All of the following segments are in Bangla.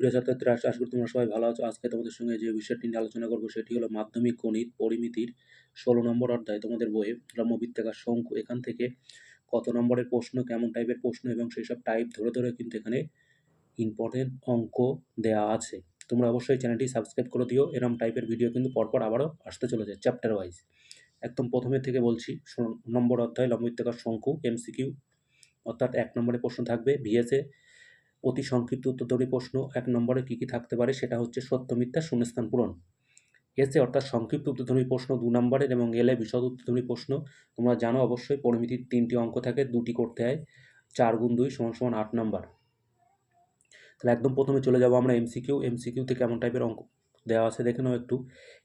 প্রিয় ছাত্রছাত্রীরা আশা করি তোমরা সবাই ভালো আছো। আজকে তোমাদের সঙ্গে যে বিষয়টি নিয়ে আলোচনা করব সেটি হলো মাধ্যমিক গণিত পরিমিতির ষোলো নম্বর অধ্যায়। তোমাদের বইয়ে ব্রহ্মবৃত্তাকার শঙ্কু এখান থেকে কত নম্বরের প্রশ্ন, কেমন টাইপের প্রশ্ন এবং সেই সব টাইপ ধরে ধরে কিন্তু এখানে ইম্পর্টেন্ট অঙ্ক দেওয়া আছে। তোমরা অবশ্যই চ্যানেলটি সাবস্ক্রাইব করে দিও। এরম টাইপের ভিডিও কিন্তু পরপর আবারও আসতে চলেছে চ্যাপ্টার ওয়াইজ একদম প্রথমে থেকে বলছি নম্বর অধ্যায় লম্ববৃত্তাকার শঙ্কু এমসিকিউ অর্থাৎ এক নম্বরের প্রশ্ন থাকবে ভিএসএ অতি সংক্ষিপ্ত উত্তরধর্মী প্রশ্ন, এক নম্বরে কী কী থাকতে পারে সেটা হচ্ছে সত্য, মিথ্যা, শূন্যস্থান পূরণ। এসে অর্থাৎ সংক্ষিপ্ত উত্তরধর্মী প্রশ্ন, দু নম্বরের এবং এলে বিশদ উত্তরধর্মী প্রশ্ন। তোমরা জানো অবশ্যই পরিমিতির তিনটি অঙ্ক থাকে, দুটি করতে হয়, চার গুণ দুই সমান সমান আট নম্বর। তাহলে একদম প্রথমে চলে যাব আমরা এমসিকিউ এমসিকিউতে কেমন টাইপের অঙ্ক দেওয়া আছে, দেখে নাও একটু।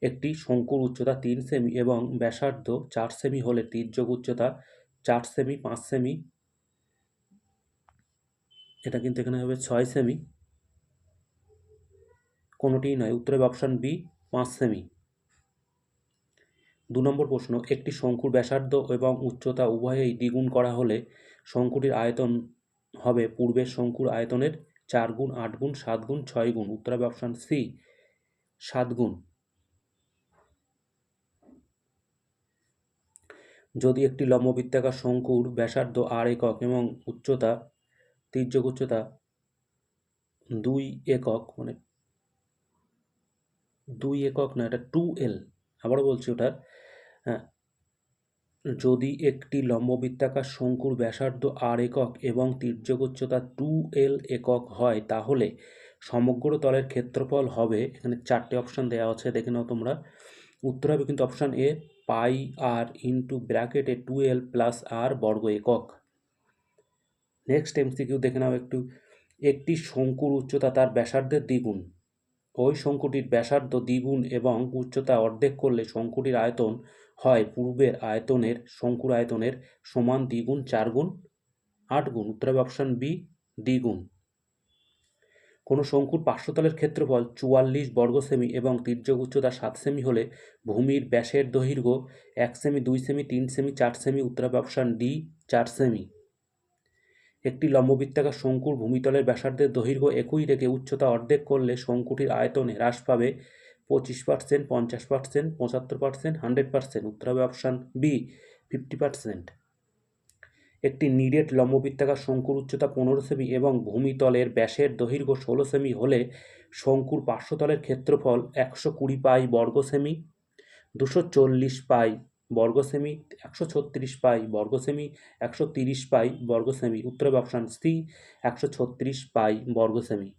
একটি শঙ্কুর উচ্চতা তিন সেমি এবং ব্যাসার্ধ চার সেমি হলে তীর্যক উচ্চতা চার সেমি পাঁচ সেমি এটা কিন্তু এখানে হবে ছয় সেমি কোনোটিই নয়। উত্তরে অপশান বি পাঁচ সেমি দু নম্বর প্রশ্ন, একটি শঙ্কুর ব্যাসার্ধ এবং উচ্চতা উভয়েই দ্বিগুণ করা হলে শঙ্কুটির আয়তন হবে পূর্বের শঙ্কুর আয়তনের চার গুণ, আট গুণ, সাত গুণ, ছয় গুণ। উত্তর হবে অপশান সি সাত গুণ। যদি একটি লম্ববৃত্তাকার শঙ্কুর ব্যাসার্ধ আর একক এবং উচ্চতা তীর্যক উচ্চতা দুই একক মানে দুই একক না, এটা টু এল আবারও বলছি ওটা হ্যাঁ যদি একটি লম্ববৃত্তাকার শঙ্কুর ব্যাসার্ধ আর একক এবং তীর্যক উচ্চতা টু এল একক হয়, তাহলে সমগ্র তলের ক্ষেত্রফল হবে, এখানে চারটে অপশান দেওয়া আছে, দেখে নাও তোমরা, উত্তর হবে কিন্তু অপশান এ পাই আর ইন্টু ব্র্যাকেটে টু এল প্লাস আর বর্গ একক। নেক্সট এমসিকিউ দেখে নাও একটু। একটি শঙ্কুর উচ্চতা তার ব্যাসার্ধের দ্বিগুণ। ওই শঙ্কুটির ব্যাসার্ধ দ্বিগুণ এবং উচ্চতা অর্ধেক করলে শঙ্কুটির আয়তন হয় পূর্বের আয়তনের, শঙ্কুর আয়তনের সমান দ্বিগুণ চার গুণ আট গুণ। উত্তর অপশান বি দ্বিগুণ। কোনো শঙ্কুর পার্শ্বতলের ক্ষেত্রফল চুয়াল্লিশ বর্গ সেমি এবং তীর্যক উচ্চতা সাত সেমি হলে ভূমির ব্যাসের দৈর্ঘ্য এক সেমি দুই সেমি তিন সেমি চার সেমি উত্তর অপশান ডি চার সেমি একটি লম্ববৃত্তাকার শঙ্কুর ভূমিতলের ব্যাসার্ধের দৈর্ঘ্য একই রেখে উচ্চতা অর্ধেক করলে শঙ্কুটির আয়তনে হ্রাস পাবে পঁচিশ পার্সেন্ট পঞ্চাশ পার্সেন্ট পঁচাত্তর পার্সেন্ট হান্ড্রেড পার্সেন্ট উত্তর হবে অপশান বি ফিফটি পার্সেন্ট একটি নিরেট লম্ববৃত্তাকার শঙ্কুর উচ্চতা পনেরো সেমি এবং ভূমিতলের ব্যাসের দৈর্ঘ্য ষোলো সেমি হলে শঙ্কুর পার্শ্বতলের ক্ষেত্রফল একশো কুড়ি পাই বর্গ সেমি, দুশো চল্লিশ পাই বর্গ সেমি একশো ছত্রিশ পাই বর্গ সেমি একশো তিরিশ পাই বর্গ সেমি উত্তর অপশান সি একশো ছত্রিশ পাই বর্গ সেমি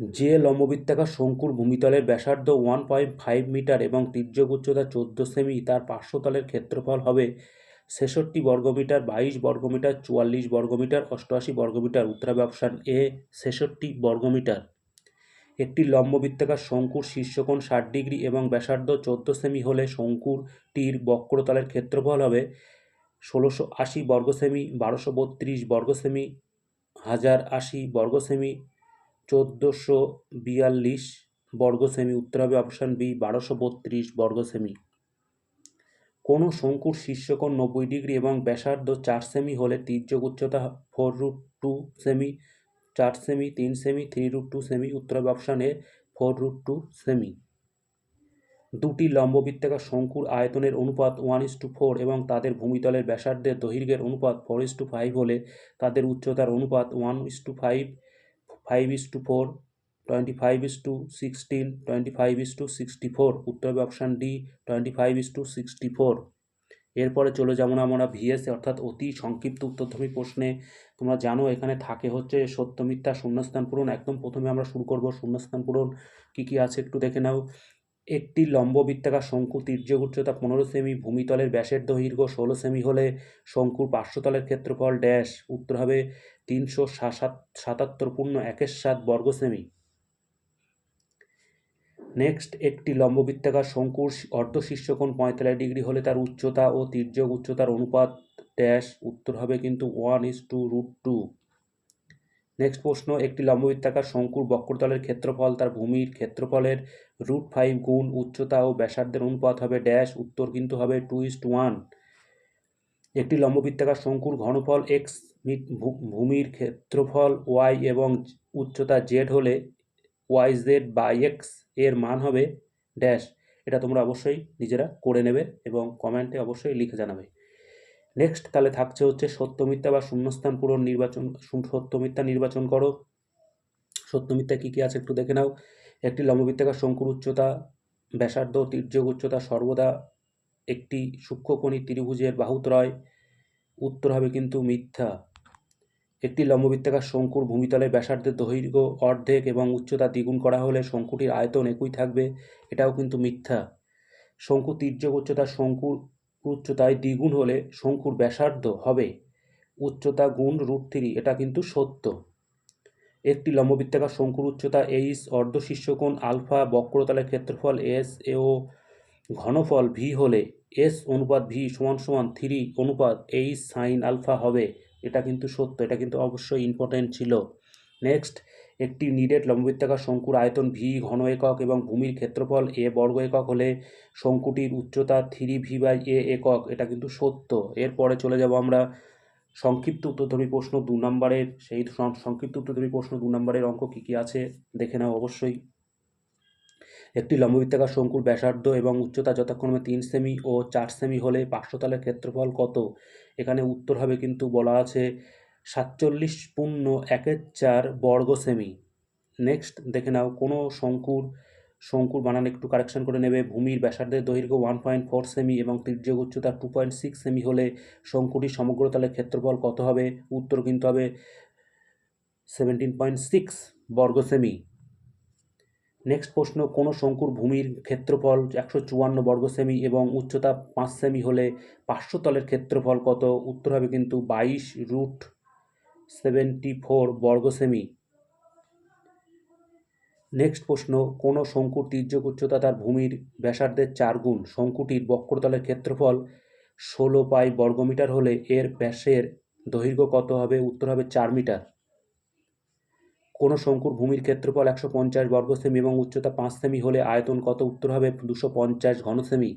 যে লম্ববৃত্তাকার শঙ্কুর ভূমিতলের ব্যাসার্ধ ওয়ান পয়েন্ট ফাইভ মিটার এবং তীর্যক উচ্চতা চোদ্দ সেমি তার পার্শ্বতলের ক্ষেত্রফল হবে ছেষট্টি বর্গমিটার, বাইশ বর্গমিটার, চুয়াল্লিশ বর্গমিটার, অষ্টআশি বর্গমিটার। উত্তর হবে অপশান এ ছেষট্টি বর্গমিটার। একটি লম্ববৃত্তাকার শঙ্কুর শীর্ষকোণ ষাট ডিগ্রি এবং ব্যাসার্ধ চোদ্দ সেমি হলে শঙ্কুরটির বক্রতলের ক্ষেত্রফল হবে ষোলোশো আশি বর্গ সেমি, বারোশো বত্রিশ বর্গ সেমি, হাজার আশি বর্গ সেমি, চোদ্দোশো বিয়াল্লিশ বর্গ সেমি। উত্তর হবে অপশান বি, বারোশো বত্রিশ বর্গ সেমি। কোনো শঙ্কুর শীর্ষকোণ নব্বই ডিগ্রি এবং ব্যাসার্ধ চার সেমি হলে তীর্যক উচ্চতা ফোর রুট টু সেমি। চার সেমি তিন সেমি থ্রি রুট টু সেমি উত্তর হবে ফোর রুট টু সেমি দুটি লম্ববৃত্তাকার শঙ্কুর আয়তনের অনুপাত ওয়ান ইস টু ফোর এবং তাদের ভূমিতলের ব্যাসার্ধের দৈর্ঘ্যের অনুপাত ফোর ইস টু ফাইভ হলে তাদের উচ্চতার অনুপাত one is to five five is to four twenty five is to sixteen twenty five is to sixty four উত্তর option D twenty five is to sixty four এরপরে চলে যেমন আমরা ভিএস অর্থাৎ অতি সংক্ষিপ্ত উত্তরধর্মী প্রশ্নে। তোমরা জানো এখানে থাকে হচ্ছে সত্য, মিথ্যা, শূন্যস্থান পূরণ। একদম প্রথমে আমরা শুরু করব শূন্যস্থান পূরণ। কী কী আছে একটু দেখে নাও। একটি লম্ববৃত্তাকার শঙ্কু তীর্যক উচ্চতা পনেরো সেমি, ভূমিতলের ব্যাসের দৈর্ঘ্য ষোলো সেমি হলে শঙ্কুর পার্শ্বতলের ক্ষেত্রফল ড্যাশ। উত্তর হবে তিনশো সাতাত্তর পূর্ণ একের সাত বর্গ সেমি। নেক্সট একটি লম্ববৃত্তাকার শঙ্কুর অর্ধশীর্ষকোণ পঁয়তাল্লিশ ডিগ্রি হলে তার উচ্চতা ও তির্যক উচ্চতার অনুপাত ড্যাশ উত্তর হবে কিন্তু one is to root two. Next প্রশ্ন, একটি লম্ববৃত্তাকার শঙ্কুর বক্রতলের ক্ষেত্রফল তার ভূমির ক্ষেত্রফলের রুট ফাইভ গুণ উচ্চতা ও ব্যাসার্ধের অনুপাত হবে ড্যাশ উত্তর কিন্তু হবে টু ইস টু ওয়ান। একটি লম্ববৃত্তাকার শঙ্কুর ঘনফল এক্স ভূমির ক্ষেত্রফল ওয়াই এবং উচ্চতা জেড হলে ওয়াই জেড বাই এক্সের মান হবে ড্যাশ এটা তোমরা অবশ্যই নিজেরা করে নেবে এবং কমেন্টে অবশ্যই লিখে জানাবে। নেক্সট তাহলে থাকছে হচ্ছে সত্য মিথ্যা বা শূন্যস্থান পূরণ নির্বাচন সত্য মিথ্যা নির্বাচন করো। সত্য মিথ্যা কী কী আছে একটু দেখে নাও। একটি লম্ববৃত্তাকার শঙ্কুর উচ্চতা, ব্যাসার্ধ, তির্যক উচ্চতা সর্বদা একটি সূক্ষ্মকণি ত্রিভুজের বাহুত্রয় উত্তর হবে কিন্তু মিথ্যা। একটি লম্ববৃত্তাকার শঙ্কুর ভূমিতলের ব্যাসার্ধের দৈর্ঘ্য, অর্ধেক এবং উচ্চতা দ্বিগুণ করা হলে শঙ্কুটির আয়তন একই থাকবে, এটাও কিন্তু মিথ্যা। শঙ্কু তির্যক উচ্চতা, শঙ্কুর উচ্চতায় দ্বিগুণ হলে শঙ্কুর ব্যাসার্ধ হবে উচ্চতা গুণ রুট থ্রি, এটা কিন্তু সত্য। একটি লম্ববৃত্তাকার শঙ্কুর উচ্চতা এইচ, অর্ধশীর্ষকোণ আলফা, বক্রতলের ক্ষেত্রফল এস ও ঘনফল ভি হলে এস অনুপাত ভি সমান সমান থ্রি অনুপাত এইচ সাইন আলফা হবে। এটা কিন্তু সত্য, এটা কিন্তু অবশ্যই ইম্পর্টেন্ট ছিল। নেক্সট একটি নিরেট লম্ববৃত্তাকার শঙ্কুর আয়তন ভি ঘন একক এবং ভূমির ক্ষেত্রফল এ বর্গ একক হলে শঙ্কুটির উচ্চতা থ্রি ভি বাই এ একক, এটা কিন্তু সত্য। এরপরে চলে যাব আমরা সংক্ষিপ্ত উত্তরধর্মী প্রশ্ন দু নম্বরের, সেই সংক্ষিপ্ত উত্তরধর্মী প্রশ্ন দু নম্বরের অঙ্ক কী কী আছে, দেখে নাও অবশ্যই। একটি লম্ববৃত্তাকার শঙ্কুর ব্যাসার্ধ এবং উচ্চতা যথাক্রমে তিন সেমি ও চার সেমি হলে পার্শ্বতলের ক্ষেত্রফল কত? এখানে উত্তর হবে কিন্তু বলা আছে সাতচল্লিশ পূর্ণ একের চার বর্গ সেমি। নেক্সট দেখে নাও, কোনো শঙ্কুর শঙ্কুর বানান একটু কারেকশন করে নেবে। ভূমির ব্যাসার্ধের দৈর্ঘ্য ওয়ান পয়েন্ট ফোর সেমি এবং তির্যক উচ্চতা টু পয়েন্ট সিক্স সেমি হলে শঙ্কুটির সমগ্রতলের ক্ষেত্রফল কত হবে? উত্তর কিন্তু হবে সেভেন্টিন পয়েন্ট সিক্স বর্গ সেমি। নেক্সট প্রশ্ন, কোনো শঙ্কুর ভূমির ক্ষেত্রফল একশো চুয়ান্ন বর্গ সেমি এবং উচ্চতা পাঁচ সেমি হলে পার্শ্বতলের ক্ষেত্রফল কত? উত্তর হবে কিন্তু বাইশ রুট সেভেন্টি ফোর বর্গ সেমি। নেক্সট প্রশ্ন, কোনো শঙ্কুর তির্যক উচ্চতা তার ভূমির ব্যাসার্ধের চার গুণ? শঙ্কুটির বক্রতলের ক্ষেত্রফল ষোলো পাই বর্গমিটার হলে এর ব্যাসের দৈর্ঘ্য কত হবে? উত্তর হবে চার মিটার। কোনো শঙ্কুর ভূমির ক্ষেত্রফল একশো পঞ্চাশ বর্গ সেমি এবং উচ্চতা পাঁচ সেমি হলে আয়তন কত? উত্তর হবে দুশো পঞ্চাশ ঘন সেমি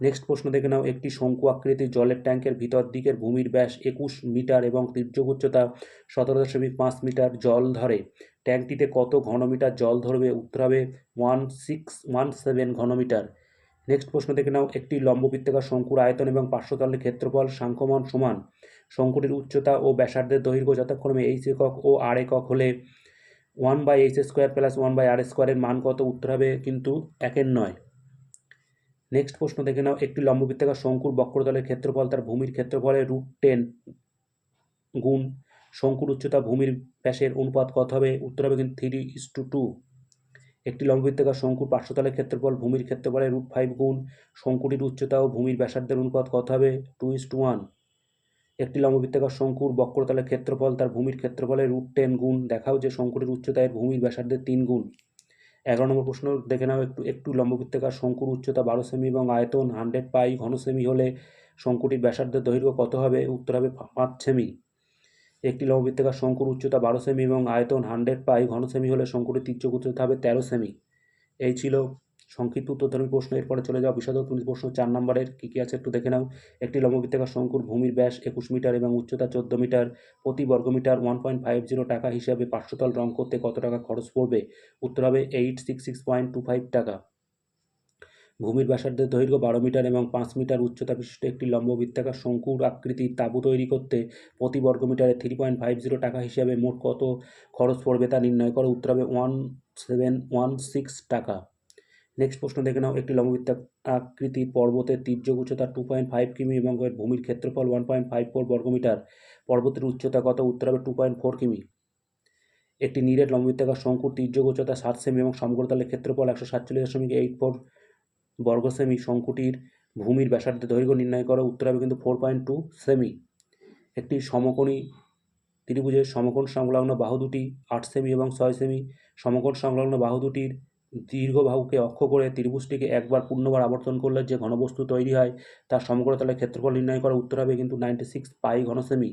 নেক্সট প্রশ্ন দেখে নাও। একটি শঙ্কু আকৃতির জলের ট্যাঙ্কের ভিতর দিকের ভূমির ব্যাস একুশ মিটার এবং তির্যক উচ্চতা সতেরো দশমিক পাঁচ মিটার জল ধরে। ট্যাঙ্কটিতে কত ঘনমিটার জল ধরবে? উত্তর হবে ওয়ান সিক্স ওয়ান সেভেন ঘনমিটার। নেক্সট প্রশ্ন দেখে নাও। একটি লম্ববৃত্তাকার শঙ্কুর আয়তন এবং পার্শ্বতলের ক্ষেত্রফল সাংখ্যমান সমান। শঙ্কুটির উচ্চতা ও ব্যাসার্ধের দৈর্ঘ্য যথাক্রমে এইচ একক ও আর একক হলে one by H square plus one by R স্কোয়ারের মান কত? উত্তর হবে কিন্তু একের নয়। নেক্সট প্রশ্ন দেখে নাও। একটি লম্ববৃত্তাকার শঙ্কুর বক্রতলের ক্ষেত্রফল তার ভূমির ক্ষেত্রফলের রুট টেন গুণ শঙ্কুর উচ্চতা ভূমির ব্যাসের অনুপাত কত হবে? উত্তর হবে কিন্তু থ্রি ইস টু টু একটি লম্ববৃত্তাকার শঙ্কুর পার্শ্বতলের ক্ষেত্রফল ভূমির ক্ষেত্রফলের রুট ফাইভ গুণ শঙ্কুটির উচ্চতা ও ভূমির ব্যাসার্ধের অনুপাত কত হবে? টু ইস টু ওয়ান একটি লম্ববৃত্তাকার শঙ্কুর বক্রতলের ক্ষেত্রফল, তার ভূমির ক্ষেত্রফলের রুট টেন গুণ। দেখাও যে শঙ্কুটির উচ্চতায় ভূমির ব্যাসার্ধের তিন গুণ। এগারো নম্বর প্রশ্ন, দেখে নাও একটু একটু লম্ববৃত্তাকার শঙ্কুর উচ্চতা বারো সেমি এবং আয়তন হান্ড্রেড পাই ঘন সেমি হলে শঙ্কুটির ব্যাসার্ধের দৈর্ঘ্য কত হবে? উত্তর হবে পাঁচ সেমি। একটি লম্ববৃত্তাকার শঙ্কুর উচ্চতা বারো সেমি এবং আয়তন হান্ড্রেড পাই ঘন সেমি হলে শঙ্কুটির তীর্যক উচ্চতা হবে তেরো সেমি। এই ছিল সংক্ষিপ্ত উত্তরধর্মী প্রশ্ন, এরপরে চলে যাওয়া যাও তুমি প্রশ্ন চার নম্বরের, কী কী আছে একটু দেখে নাও। একটি লম্ববৃত্তাকার শঙ্কুর ভূমির ব্যাস একুশ মিটার এবং উচ্চতা চোদ্দ মিটার। প্রতি বর্গমিটার ওয়ান পয়েন্ট ফাইভ জিরো টাকা হিসাবে পার্শ্বতল রং করতে কত টাকা খরচ পড়বে? উত্তর হবে eight six six point two five টাকা। ভূমির ব্যাসার্ধের দৈর্ঘ্য বারো মিটার এবং পাঁচ মিটার উচ্চতা বিশিষ্ট একটি লম্ববৃত্তাকার শঙ্কুর আকৃতির তাঁবু তৈরি করতে প্রতি বর্গ বর্গমিটারে থ্রি পয়েন্ট ফাইভ জিরো টাকা হিসাবে মোট কত খরচ পড়বে তা নির্ণয় করে। উত্তর হবে ওয়ান সেভেন ওয়ান সিক্স টাকা। নেক্সট প্রশ্ন দেখে নাও, একটি লম্ববৃত্ত আকৃতি পর্বতের তীর্যক উচ্চতা টু পয়েন্ট ফাইভ কিমি এবং এর ভূমির ক্ষেত্রফল ওয়ান পয়েন্ট ফাইভ ফোর বর্গমিটার। পর্বতের উচ্চতা কত? উত্তর হবে টু পয়েন্ট ফোর কিমি। একটি নিরেট লম্ববৃত্তাকার শঙ্কুর তীর্যক উচ্চতা সাত সেমি এবং সমগ্রতলের ক্ষেত্রফল একশো সাতচল্লিশ দশমিক এইট ফোর বর্গ সেমি শঙ্কুটির ভূমির ব্যাসার্ধ দৈর্ঘ্য নির্ণয় করা, উত্তর হবে কিন্তু ফোর পয়েন্ট টু সেমি। একটি সমকোণী ত্রিভুজের সমকোণ সংলগ্ন বাহু দুটি আট সেমি এবং ছয় সেমি। সমকোণ সংলগ্ন বাহু দুটির দীর্ঘ বাহুকে অক্ষ করে ত্রিভুজটিকে একবার পূর্ণবার আবর্তন করলে যে ঘনবস্তু তৈরি হয় তার সমগ্রতলের ক্ষেত্রফল নির্ণয় করা উত্তর হবে কিন্তু নাইনটি সিক্স পাই ঘনসেমি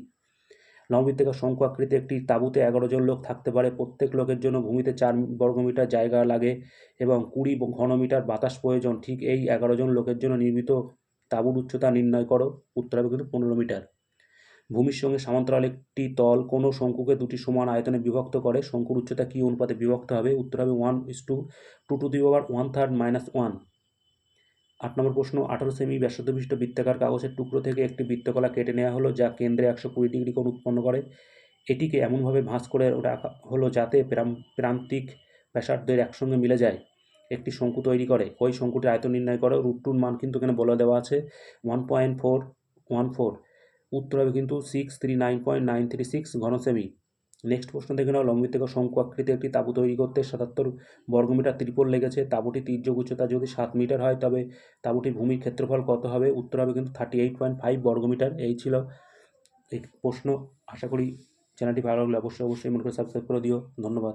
লম্ববৃত্তাকার শঙ্কু আকৃতি একটি তাঁবুতে এগারো জন লোক থাকতে পারে, প্রত্যেক লোকের জন্য ভূমিতে চার বর্গমিটার জায়গা লাগে এবং কুড়ি ঘনমিটার বাতাস প্রয়োজন। ঠিক এই এগারো জন লোকের জন্য নির্মিত তাঁবুর উচ্চতা নির্ণয় করো, উত্তর হবে কিন্তু পনেরো মিটার। ভূমির সঙ্গে সমান্তরাল একটি তল কোনো শঙ্কুকে দুটি সমান আয়তনে বিভক্ত করে। শঙ্কুর উচ্চতা কী অনুপাতে বিভক্ত হবে? উত্তর হবে one is to two to the power one third minus one আট নম্বর প্রশ্ন, আঠারো সেমি ব্যাসার্ধ বৃত্তাকার কাগজের টুকরো থেকে একটি বৃত্তকলা কেটে নেওয়া হলো যা কেন্দ্রে একশো কুড়ি ডিগ্রি কোণ উৎপন্ন করে। এটিকে এমনভাবে ভাঁজ করে রাখা হলো যাতে প্রান্তিক ব্যাসার্ধের একসঙ্গে মিলে যায়। একটি শঙ্কু তৈরি করে। ওই শঙ্কুটির আয়তন নির্ণয় করে। রুট টুর মান কিন্তু এখানে বলে দেওয়া আছে। One point four one four উত্তর হবে কিন্তু six three nine point nine three six ঘন সেমি নেক্সট প্রশ্ন দেখে নাও লম্বিত শঙ্কু আকৃতি একটি তাঁবু তৈরি করতে সাতাত্তর বর্গমিটার ত্রিপল লেগেছে। তাঁবুটি তীর্যক উচ্চতা যদি সাত মিটার হয়, তবে তাঁবুটির ভূমির ক্ষেত্রফল কত হবে? উত্তর হবে কিন্তু থার্টি এইট পয়েন্ট ফাইভ বর্গমিটার। এই ছিল এই প্রশ্ন। আশা করি চ্যানেলটি ভালো লাগলে অবশ্যই অবশ্যই মনে করে সাবস্ক্রাইব করে দিও। ধন্যবাদ।